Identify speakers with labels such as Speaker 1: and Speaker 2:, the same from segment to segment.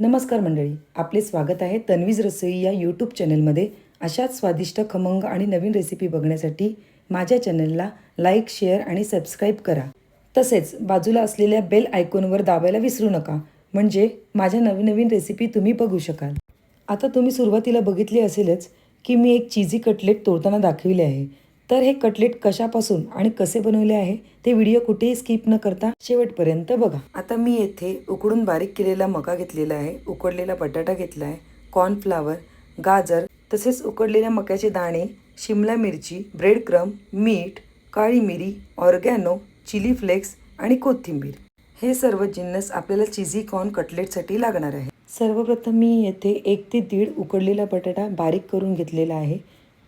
Speaker 1: नमस्कार मंडळी आपले स्वागत आहे तन्वीज रसोई या यूट्यूब चॅनलमध्ये. अशाच स्वादिष्ट खमंग आणि नवीन रेसिपी बघण्यासाठी माझ्या चॅनलला लाईक शेअर आणि सबस्क्राईब करा. तसेच बाजूला असलेल्या बेल आयकॉनवर दाबायला विसरू नका म्हणजे माझ्या नवीन नवीन रेसिपी तुम्ही बघू शकाल. आता तुम्ही सुरुवातीला बघितली असेलच की मी एक चिझी कटलेट तोडताना दाखविले आहे. तर हे कटलेट कशापासून आणि कसे बनवले आहे ते व्हिडिओ कुठेही स्किप न करता शेवटपर्यंत बघा. आता मी येथे उकडून बारीक केलेला मका घेतलेला आहे उकडलेला बटाटा घेतला आहे कॉर्नफ्लावर गाजर तसेच उकडलेल्या मक्याचे दाणे शिमला मिरची ब्रेड क्रम मीठ काळी मिरी ऑर्गॅनो चिली फ्लेक्स आणि कोथिंबीर. हे सर्व जिन्नस आपल्याला चिझी कॉर्न कटलेटसाठी लागणार आहे. सर्वप्रथम मी येथे एक ते दीड उकडलेला बटाटा बारीक करून घेतलेला आहे.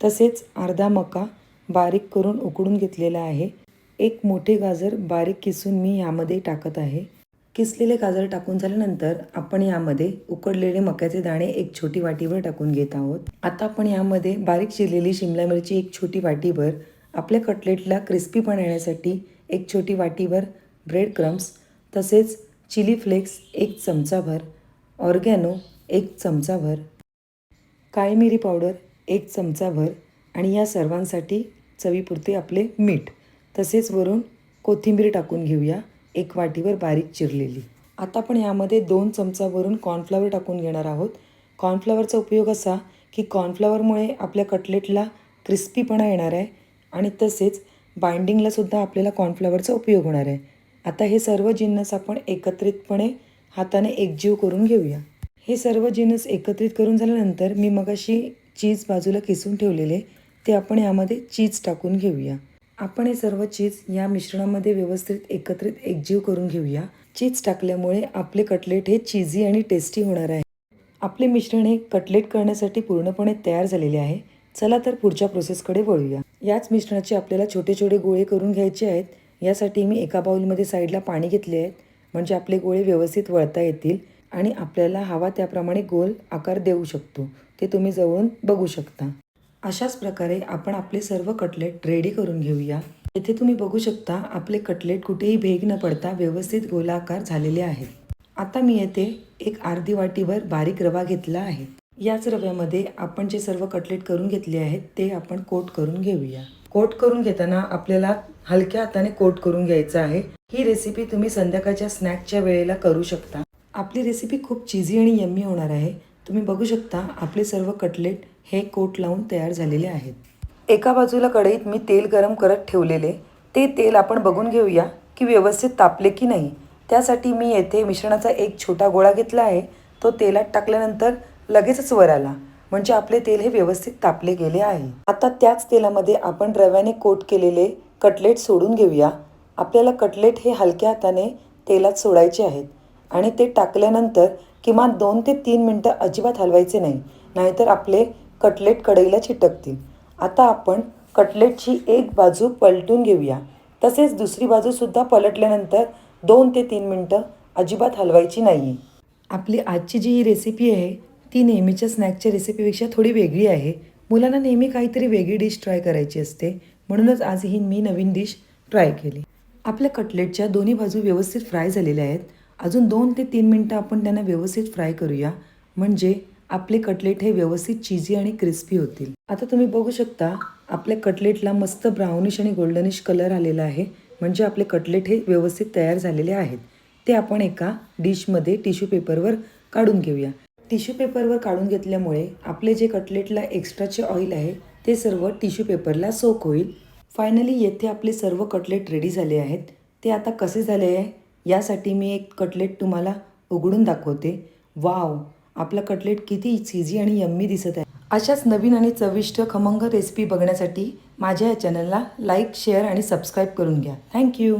Speaker 1: तसेच अर्धा मका बारीक करून उकडून घेतलेला आहे. एक मोठे गाजर बारीक किसून मी यामध्ये टाकत आहे. किसलेले गाजर टाकून झाल्यानंतर आपण यामध्ये उकडलेले मक्याचे दाणे एक छोटी वाटीवर टाकून घेत आहोत. आता आपण यामध्ये बारीक चिरलेली शिमला मिरची एक छोटी वाटीभर आपल्या कटलेटला क्रिस्पीपणा येण्यासाठी एक छोटी वाटीवर ब्रेड क्रम्स तसेच चिली फ्लेक्स एक चमचाभर ऑर्गॅनो एक चमचाभर काळी मिरी पावडर एक चमचाभर आणि या सर्वांसाठी चवीपुरते आपले मीठ. तसेच वरून कोथिंबीर टाकून घेऊया एक वाटीवर बारीक चिरलेली. आता आपण यामध्ये दोन चमचावरून कॉर्नफ्लॉवर टाकून घेणार आहोत. कॉर्नफ्लॉवरचा उपयोग असा की कॉर्नफ्लॉवरमुळे आपल्या कटलेटला क्रिस्पीपणा येणार आहे आणि तसेच बाइंडिंगलासुद्धा आपल्याला कॉर्नफ्लॉवरचा उपयोग होणार आहे. आता हे सर्व जिन्नस आपण एकत्रितपणे हाताने एकजीव करून घेऊया. हे सर्व जिन्नस एकत्रित करून झाल्यानंतर मी मगाशी चीज बाजूला किसून ठेवलेले. ते आपण यामध्ये चीज टाकून घेऊया. आपण हे सर्व चीज या मिश्रणामध्ये व्यवस्थित एकत्रित एकजीव करून घेऊया. चीज टाकल्यामुळे आपले कटलेट हे चीजी आणि टेस्टी होणार आहे. आपले मिश्रण हे कटलेट करण्यासाठी पूर्णपणे तयार झालेले आहे. चला तर पुढच्या प्रोसेसकडे वळूया. याच मिश्रणाचे आपल्याला छोटे छोटे गोळे करून घ्यायचे आहेत. यासाठी मी एका बाउलमध्ये साईडला पाणी घेतले आहेत. म्हणजे आपले गोळे व्यवस्थित वळता येतील आणि आपल्याला हवा त्याप्रमाणे गोल आकार देऊ शकतो. ते तुम्ही जवळून बघू शकता. अशाच प्रकारे आपण आपले सर्व कटलेट रेडी करून घेऊया. येथे तुम्ही बघू शकता आपले कटलेट कुठेही भेग न पडता व्यवस्थित गोलाकार झालेले आहेत. आता मी येथे एक अर्धी वाटीवर बारीक रवा घेतला आहे. याच रव्यामध्ये आपण जे सर्व कटलेट करून घेतले आहेत ते आपण कोट करून घेऊया. कोट करून घेताना आपल्याला हलक्या हाताने कोट करून घ्यायचं आहे. ही रेसिपी तुम्ही संध्याकाळच्या स्नॅकच्या वेळेला करू शकता. आपली रेसिपी खूप चिझी आणि यम्मी होणार आहे. तुम्ही बघू शकता आपले सर्व कटलेट हे कोट लावून तयार झालेले आहेत. एका बाजूला कढईत मी तेल गरम करत ठेवलेले ते तेल आपण बघून घेऊया की व्यवस्थित तापले की नाही. त्यासाठी मी येथे मिश्रणाचा एक छोटा गोळा घेतला आहे तो तेलात टाकल्यानंतर लगेचच वर आला म्हणजे आपले तेल हे व्यवस्थित तापले गेले आहे. आता त्याच तेलामध्ये आपण रव्याने कोट केलेले कटलेट सोडून घेऊया. आपल्याला कटलेट हे हलक्या हाताने तेलात सोडायचे आहेत. आणि ते टाकल्यानंतर किमान दोन ते तीन मिनटं अजिबात हलवायचे नाही नाहीतर आपले कटलेट कढईला चिटकतील. आता आपण कटलेटची एक बाजू पलटून घेऊया. तसेच दुसरी बाजूसुद्धा पलटल्यानंतर दोन ते तीन मिनटं अजिबात हलवायची नाही आपली आजची जी ही रेसिपी आहे ती नेहमीच्या स्नॅकच्या रेसिपीपेक्षा थोडी वेगळी आहे. मुलांना नेहमी काहीतरी वेगळी डिश ट्राय करायची असते. म्हणूनच आज ही मी नवीन डिश ट्राय केली. आपल्या कटलेटच्या दोन्ही बाजू व्यवस्थित फ्राय झालेल्या आहेत. अजून दोन ते तीन मिनटं आपण त्यांना व्यवस्थित फ्राय करूया. म्हणजे आपले कटलेट हे व्यवस्थित चिझी आणि क्रिस्पी होतील. आता तुम्ही बघू शकता आपल्या कटलेटला मस्त ब्राउनिश आणि गोल्डनिश कलर आलेला आहे. म्हणजे आपले कटलेट हे व्यवस्थित तयार झालेले आहेत. ते आपण एका डिशमध्ये टिश्यू पेपरवर काढून घेऊया. टिश्यू पेपरवर काढून घेतल्यामुळे आपले जे कटलेटला एक्स्ट्राचे ऑइल आहे ते सर्व टिश्यू पेपरला सोक होईल. फायनली येथे आपले सर्व कटलेट रेडी झाले आहेत. ते आता कसे झाले आहे? यासाठी मी एक कटलेट तुम्हाला उघडून दाखवते. वाव! आपला कटलेट किती चिझी आणि यम्मी दिसत आहे. अशाच नवीन आणि चविष्ट खमंग रेसिपी बघण्यासाठी माझ्या या चॅनलला लाईक शेअर आणि सबस्क्राईब करून घ्या. थँक्यू